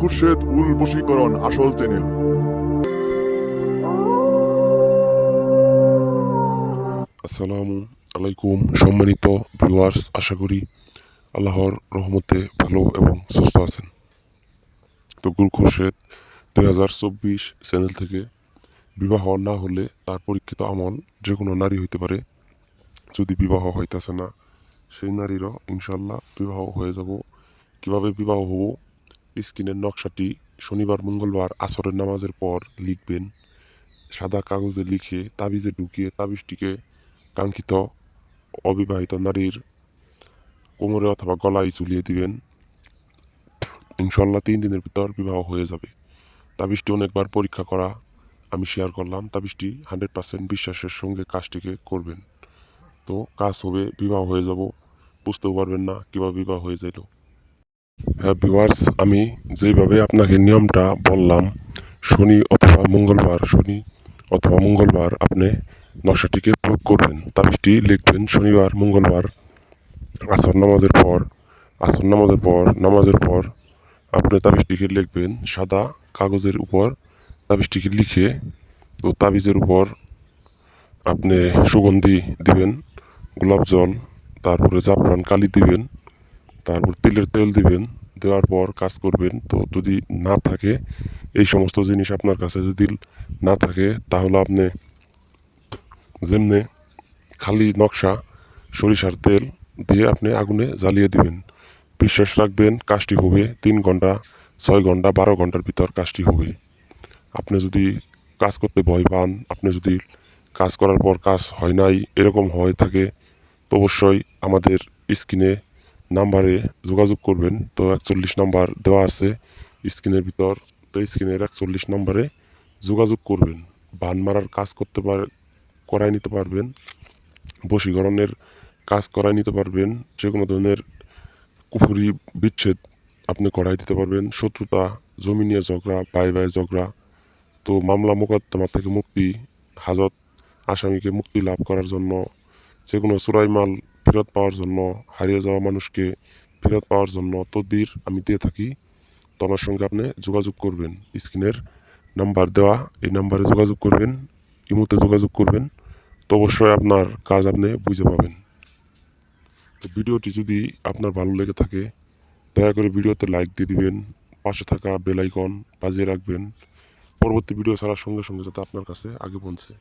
খুরশেদ উল বশীকরণ আসল চ্যানেল। আসসালামু আলাইকুম, সম্মানিত ভিউয়ার্স আশা করি আল্লাহর রহমতে ভালো এবং সুস্থ আছেন। তো গুল খুরশেদ দুই হাজার চব্বিশ চ্যানেল থেকে বিবাহ না হলে তার পরীক্ষিত আমল যে কোনো নারী হইতে পারে। যদি বিবাহ হইতেছে না সেই নারীরও ইনশাল্লাহ বিবাহ হয়ে যাব। কীভাবে বিবাহ হব? স্ক্রিনের নকশাটি শনিবার, মঙ্গলবার আসরের নামাজের পর লিখবেন। সাদা কাগজে লিখে তাবিজে ঢুকিয়ে তাবিজটিকে কাঙ্ক্ষিত অবিবাহিত নারীর কোমরে অথবা গলায় ঝুলিয়ে দিবেন। ইনশাল্লাহ তিন দিনের ভিতর বিবাহ হয়ে যাবে। তাবিজটি অনেকবার পরীক্ষা করা আমি শেয়ার করলাম। তাবিজটি হান্ড্রেড পার্সেন্ট বিশ্বাসের সঙ্গে কাজটিকে করবেন। তো কাজ হবে, বিবাহ হয়ে যাব। বুঝতেও পারবেন না, কীভাবে বিবাহ হয়ে যাইল। হ্যাঁ ভিউয়ার্স আমি যেভাবে আপনাকে নিয়মটা বললাম, শনি অথবা মঙ্গলবার, শনি অথবা মঙ্গলবার আপনি নকশাটিকে প্রয়োগ করবেন। তাবিজটি লিখবেন, শনিবার, মঙ্গলবার, আসর নামাজের পর, আসর নামাজের পর নামাজের পর আপনি তাবিজটিকে লিখবেন, সাদা কাগজের উপর তাবিজটিকে লিখে তো তাবিজের উপর আপনি সুগন্ধি দিবেন, গোলাপ জল তারপরে জাফরান কালি দিবেন, তারপর তিলের তেল দিবেন, দেওয়ার পর কাজ করবেন। তো যদি না থাকে, এই সমস্ত জিনিস আপনার কাছে যদি না থাকে, তাহলে আপনি যেমনি খালি নকশা, সরিষার তেল দিয়ে আপনি আগুনে জ্বালিয়ে দিবেন। বিশ্বাস রাখবেন, কাজটি হবে তিন ঘণ্টা, ছয় ঘণ্টা, বারো ঘণ্টার ভিতর কাজটি হবে। আপনি যদি কাজ করতে ভয় পান, আপনি যদি কাজ করার পর কাজ হয় নাই, এরকম হয়ে থাকে অবশ্যই আমাদের স্ক্রিনে নাম্বারে যোগাযোগ করবেন। তো একচল্লিশ নাম্বার দেওয়া আছে স্ক্রিনের ভিতর। তো স্ক্রিনের একচল্লিশ নাম্বারে যোগাযোগ করবেন। বান মারার কাজ করতে পার, করাই নিতে পারবেন। বশীকরণের কাজ করাই নিতে পারবেন। যে কোনো ধরনের কুফুরি বিচ্ছেদ আপনি করাই দিতে পারবেন। শত্রুতা, জমি নিয়ে ঝগড়া, ভাই ভাই ঝগড়া। তো মামলা মোকদ্দমা থেকে মুক্তি, হাজত, আসামিকে মুক্তি লাভ করার জন্য যে কোনো চোরাই মাল ফেরত পাওয়ার জন্য, হারিয়ে যাওয়া মানুষকে ফেরত পাওয়ার জন্য তদবির আমি দিয়ে থাকি। তো আমার সঙ্গে আপনি যোগাযোগ করবেন। স্ক্রিনের নাম্বার দেওয়া, এই নাম্বারে যোগাযোগ করবেন, ইমুতে যোগাযোগ করবেন। তো অবশ্যই আপনার কাজ আপনি বুঝে পাবেন। তো ভিডিওটি যদি আপনার ভালো লেগে থাকে, দয়া করে ভিডিওতে লাইক দিয়ে দিবেন, পাশে থাকা বেল আইকন বাজিয়ে রাখবেন। পরবর্তী ভিডিও ছাড়ার সঙ্গে সঙ্গে যাতে আপনার কাছে আগে পৌঁছে।